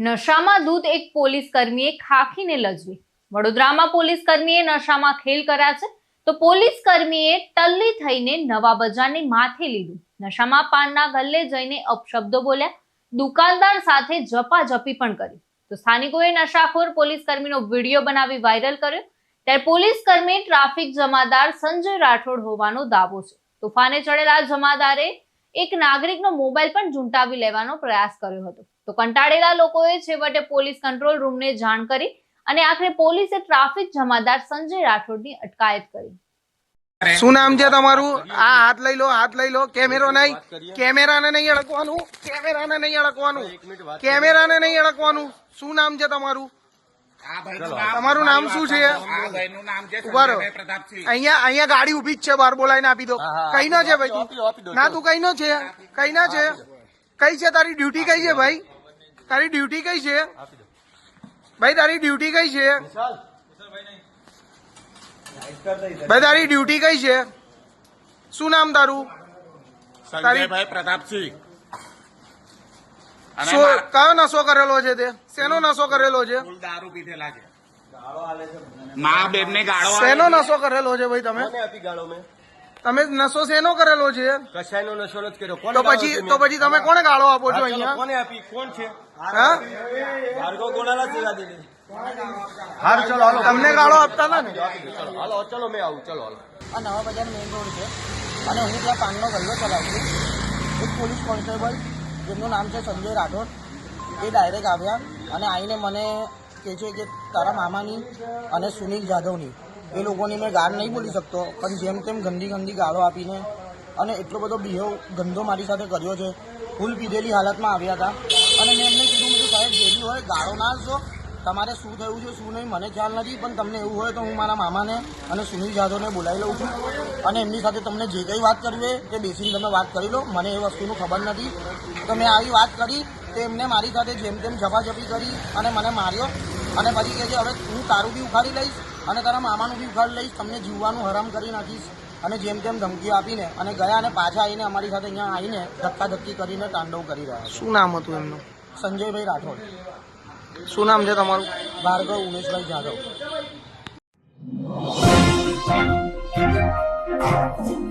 નશામાં દૂધ એક પોલીસ કર્મીએ ખાખીને લજવી. વડોદરામાં પોલીસ કર્મીએ નશામાં ખેલ કર્યા છે તો પોલીસ કર્મીએ ટલ્લી થઈને નવા બજારને માથે લીધું. નશામાં પાનના ગલ્લે જઈને અપશબ્દો બોલ્યા. દુકાનદાર સાથે જપાજપી પણ કરી. તો સ્થાનિકોએ નશાખોર પોલીસ કર્મીનો વીડિયો બનાવી વાયરલ કર્યો. ત્યારે પોલીસ કર્મી ટ્રાફિક જમાદાર સંજય રાઠોડ હોવાનો દાવો છે. તોફાને ચડેલા જમાદારે એક નાગરિકનો મોબાઈલ પણ ઝૂંટાવી લેવાનો પ્રયાસ કર્યો હતો. તો કંટાળેલા લોકોએ છેવટે પોલીસ કંટ્રોલ રૂમને જાણ કરી અને આખરે પોલીસે ટ્રાફિક જમાદાર સંજય રાઠોડની અટકાયત કરી. શું નામ છે તમારું? આ હાથ લઈ લો હાથ લઈ લો. કેમેરો નહીં. કેમેરાને નહીં અડકવાનું. કેમેરાને નહીં અડકવાનું. કેમેરાને નહીં અડકવાનું. શું નામ છે તમારું? તમારું નામ શું છે? આ ભાઈનું નામ છે ઊભા રહો. અહીંયા અહીંયા ગાડી ઊભી જ છે બહાર બોલાવીને આપી દો. કઈ નો છે ભાઈ ના તું કઈ નો છે? કઈ ના છે? કઈ છે તારી ડ્યુટી? કઈ છે ભાઈ? તારી ડ્યુટી કઈ છે? ભાઈ તારી ડ્યુટી કઈ છે? ભાઈ તારી ડ્યુટી કઈ છે? શું નામ તારું? સંજયભાઈ પ્રતાપસિંહ. શું કયો નશો કરેલો છે તે? શેનો નશો કરેલો છે? દારૂ પીધેલા છે. મા બેન ને ગાળો શેનો નશો કરેલો છે ભાઈ તમે? ગાળો મેં? તમે નશો શેનો કરેલો છે? કશાયનો નશો નથી કર્યો. તો પછી તો પછી તમે કોને ગાળો આપો છો અહીંયા? કોને આપી? કોણ છે? હા? ભાર્ગવ ગોનાલા છે દાદી હાર ચલો હાલો. તમને ગાળો આપતા હતા ને? ચલો હાલો ચલો મેં આવું ચલો હાલો. આ નવા બજાર મેઇન રોડ છે. અને હું ત્યાં પાનનો ગલ્લો ચલાવું છું એક પોલીસ કોન્સ્ટેબલ જેમનું નામ છે સંજય રાઠોડ એ ડાયરેક્ટ આવ્યા અને આવીને મને કહે છે કે તારા મામાની અને સુનિલ જાધવની એ લોકોની મેં ગાળ નહીં બોલી શકતો. પણ જેમ તેમ ગંદી ગંદી ગાળો આપીને અને એટલો બધો બિહેવ ગંદો મારી સાથે કર્યો છે. ફૂલ પીધેલી હાલતમાં આવ્યા હતા. અને મેં એમને કીધું બધું સાહેબ, જેલી હોય, ગાળો ના જો તમારે શું થયું છે, શું નહીં, મને ખ્યાલ નથી, પણ તમને એવું હોય તો હું મારા મામાને અને સુનિલ જાધવને બોલાવી લઉં છું. અને એમની સાથે તમને જે કંઈ વાત કરવી હોય, તે બેસીને તમે વાત કરી લો. મને એ વસ્તુનું ખબર નથી. તો મેં આવી વાત કરી, તો એમને મારી સાથે જેમ તેમ ઝપાઝપી કરી અને મને માર્યો. અને પછી કહે છે, હવે હું તારું બી ઉખાડી લઈશ. અને તારા મામાનું બી ઉખાડી લઈશ તમને જીવવાનું હરામ કરી નાખીશ. અને જેમ તેમ ધમકીઓ આપીને અને ગયા અને પાછા આવીને અમારી સાથે અહીંયા આવીને ધક્કા ધક્કી કરીને તાંડવ કરી રહ્યા શું નામ હતું એમનું? સંજયભાઈ રાઠોડ. શું નામ છે તમારું? ભાર્ગવ ઉમેશભાઈ જાધવ. Thank